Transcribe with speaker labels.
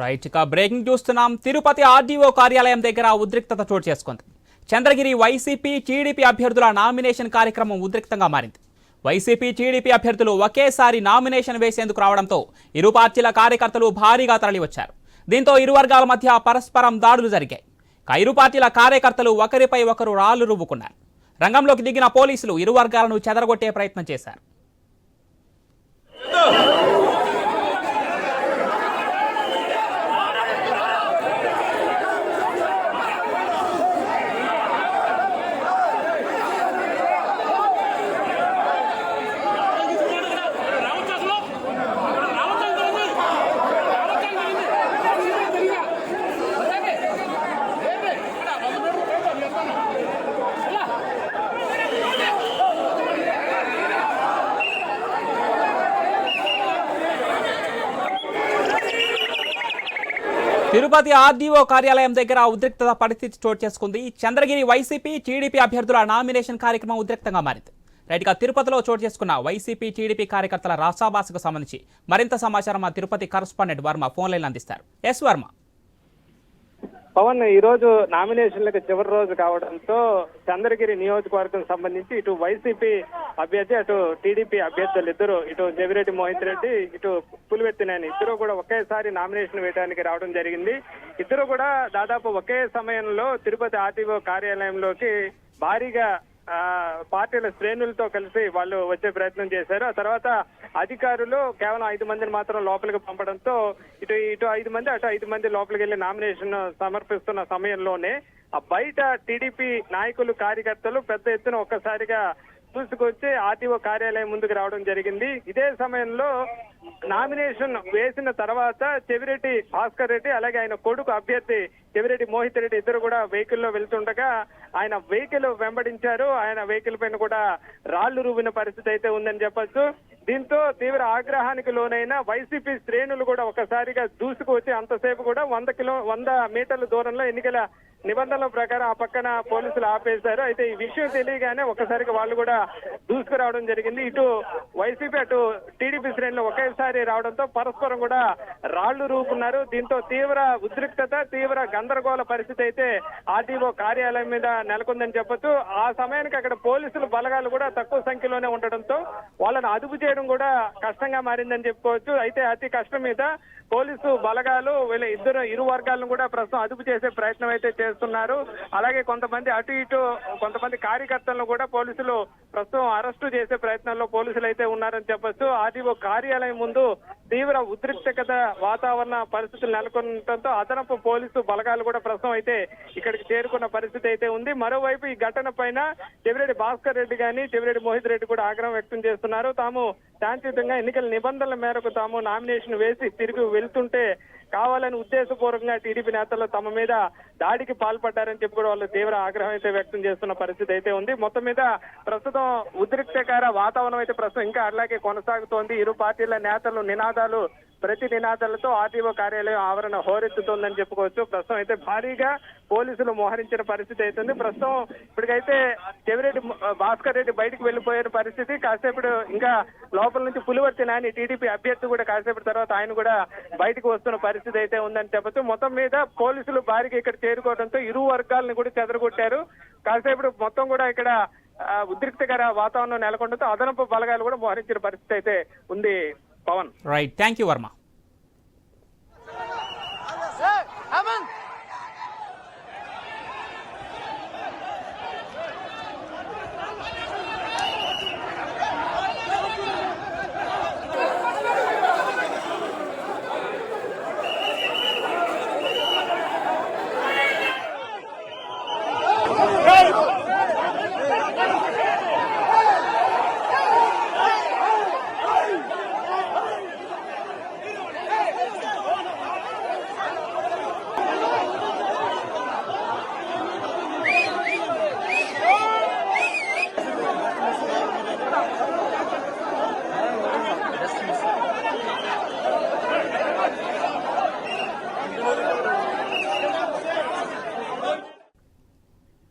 Speaker 1: Right ఇక breaking చూస్తున్నాం. Tirupati RDO కార్యాలయం దగ్గర ఉద్రిక్తత చోటు చేసుకుంది. చంద్రగిరి వైసీపీ టీడీపీ అభ్యర్థుల నామినేషన్ కార్యక్రమం ఉద్రిక్తంగా మారింది. వైసీపీ టీడీపీ అభ్యర్థులు ఒకేసారి నామినేషన్ వేసేందుకు రావడంతో ఇరు పార్టీల కార్యకర్తలు భారీగా తరలివచ్చారు. దీంతో ఇరు వర్గాల మధ్య పరస్పరం దాడులు జరిగాయి. ఇక ఇరు పార్టీల కార్యకర్తలు ఒకరిపై ఒకరు రాళ్ళు రువ్వుకున్నారు. రంగంలోకి దిగిన పోలీసులు ఇరు వర్గాలను చెదరగొట్టే ప్రయత్నం చేశారు. తిరుపతి ఆర్డీఓ కార్యాలయం దగ్గర ఉద్రిక్తత పరిస్థితి చోటు చేసుకుంది. చంద్రగిరి వైసీపీ టీడీపీ అభ్యర్థుల నామినేషన్ కార్యక్రమం ఉద్రిక్తంగా మారింది. రైట్గా తిరుపతిలో చోటు చేసుకున్న వైసీపీ టీడీపీ కార్యకర్తల రాసాబాసకు సంబంధించి మరింత సమాచారం మా Tirupati correspondent Varma phone line అందిస్తారు. ఎస్ వర్మ.
Speaker 2: పవన్ ఈ రోజు నామినేషన్లకు చివరి రోజు కావడంతో చంద్రగిరి నియోజకవర్గం సంబంధించి ఇటు వైసీపీ అభ్యర్థి అటు టీడీపీ అభ్యర్థులు ఇద్దరు ఇటు జవిరెడ్డి మోహిత్ రెడ్డి ఇటు పులివెత్తినేని ఇద్దరు కూడా ఒకేసారి నామినేషన్ వేయడానికి రావడం జరిగింది. ఇద్దరు కూడా దాదాపు ఒకే సమయంలో తిరుపతి ఆర్టీఓ కార్యాలయంలోకి భారీగా పార్టీల శ్రేణులతో కలిసి వాళ్ళు వచ్చే ప్రయత్నం చేశారు. ఆ తర్వాత అధికారులు కేవలం ఐదు మందిని మాత్రం లోపలికి పంపడంతో ఇటు ఇటు ఐదు మంది అటు ఐదు మంది లోపలికి వెళ్ళి నామినేషన్ సమర్పిస్తున్న సమయంలోనే ఆ బయట టీడీపీ నాయకులు కార్యకర్తలు పెద్ద ఎత్తున ఒక్కసారిగా చూసుకొచ్చి ఆర్టీఓ కార్యాలయం ముందుకు రావడం జరిగింది. ఇదే సమయంలో నామినేషన్ వేసిన తర్వాత చెవిరెడ్డి భాస్కర్ రెడ్డి అలాగే ఆయన కొడుకు అభ్యర్థి చెవిరెడ్డి మోహిత్ రెడ్డి ఇద్దరు కూడా వెహికల్లో వెళ్తుండగా ఆయన వెహికల్ వెంబడించారు. ఆయన వెహికల్ పైన కూడా రాళ్ళు రూవిన పరిస్థితి అయితే ఉందని చెప్పొచ్చు. దీంతో తీవ్ర ఆగ్రహానికి లోనైన వైసీపీ శ్రేణులు కూడా ఒకసారిగా దూసుకు వచ్చి అంతసేపు కూడా వంద కిలో వంద మీటర్ల దూరంలో ఎన్నికల నిబంధనల ప్రకారం ఆ పక్కన పోలీసులు ఆపేశారు. అయితే ఈ విషయం తెలియగానే ఒకసారిగా వాళ్ళు కూడా దూసుకురావడం జరిగింది. ఇటు వైసీపీ అటు టీడీపీ శ్రేణులు ఒకేసారి రావడంతో పరస్పరం కూడా రాళ్ళు రూపున్నారు. దీంతో తీవ్ర ఉద్రిక్తత తీవ్ర గందరగోళ పరిస్థితి అయితే ఆర్టీఓ కార్యాలయం మీద నెలకొందని చెప్పొచ్చు. ఆ సమయానికి అక్కడ పోలీసులు బలగాలు కూడా తక్కువ సంఖ్యలోనే ఉండడంతో వాళ్ళని అదుపు చేయడం కూడా కష్టంగా మారిందని చెప్పుకోవచ్చు. అయితే అతి కష్టం మీద పోలీసు బలగాలు వీళ్ళ ఇద్దరు ఇరు వర్గాలను కూడా ప్రస్తుతం అదుపు చేసే ప్రయత్నం అయితే చేస్తారు వెళ్తున్నారు అలాగే కొంతమంది అటు ఇటు కొంతమంది కార్యకర్తలను కూడా పోలీసులు ప్రస్తుతం అరెస్టు చేసే ప్రయత్నంలో పోలీసులు అయితే ఉన్నారని చెప్పొచ్చు. ఆర్డీఓ కార్యాలయం ముందు తీవ్ర ఉద్రిక్తత వాతావరణ పరిస్థితులు నెలకొనడంతో అదనపు పోలీసు బలగాలు కూడా ప్రస్తుతం అయితే ఇక్కడికి చేరుకున్న పరిస్థితి అయితే ఉంది. మరోవైపు ఈ ఘటన పైన చెవిరెడ్డి భాస్కర్ రెడ్డి గాని చెవిరెడ్డి మోహిత్ రెడ్డి కూడా ఆగ్రహం వ్యక్తం చేస్తున్నారు. తాము శాంతియుతంగా ఎన్నికల నిబంధనల మేరకు తాము నామినేషన్ వేసి తిరిగి వెళ్తుంటే కావాలని ఉద్దేశపూర్వకంగా టీడీపీ నేతలు తమ మీద దాడికి పాల్పడ్డారని చెప్పి కూడా వాళ్ళు తీవ్ర ఆగ్రహం అయితే వ్యక్తం చేస్తున్న పరిస్థితి అయితే ఉంది. మొత్తం మీద ప్రస్తుతం ఉద్రిక్తకర వాతావరణం అయితే ప్రస్తుతం ఇంకా అలాగే కొనసాగుతోంది. ఇరు పార్టీల నేతలు నినాదాలు ప్రతి నినాదాలతో ఆర్టీఓ కార్యాలయం ఆవరణ హోరెత్తుతోందని చెప్పుకోవచ్చు. ప్రస్తుతం అయితే భారీగా పోలీసులు మోహరించిన పరిస్థితి అవుతుంది ప్రస్తుతం ఇప్పటికైతే చెవిరెడ్డి భాస్కర్ రెడ్డి బయటకు వెళ్ళిపోయిన పరిస్థితి. కాసేపటి ఇంకా లోపల నుంచి పులివర్తి నాని టీడీపీ అభ్యర్థి కూడా కాసేపటి తర్వాత ఆయన కూడా బయటకు వస్తున్న పరిస్థితి అయితే ఉందని చెప్పొచ్చు. మొత్తం మీద పోలీసులు భారీగా ఇక్కడ చేరుకోవడంతో ఇరు వర్గాలను కూడా చెదరగొట్టారు. కాసేపు మొత్తం కూడా ఇక్కడ ఉద్రిక్తకర వాతావరణం నెలకొండతో అదనపు బలగాలు కూడా మోహరించిన పరిస్థితి అయితే ఉంది Pawan.
Speaker 1: Right thank you Varma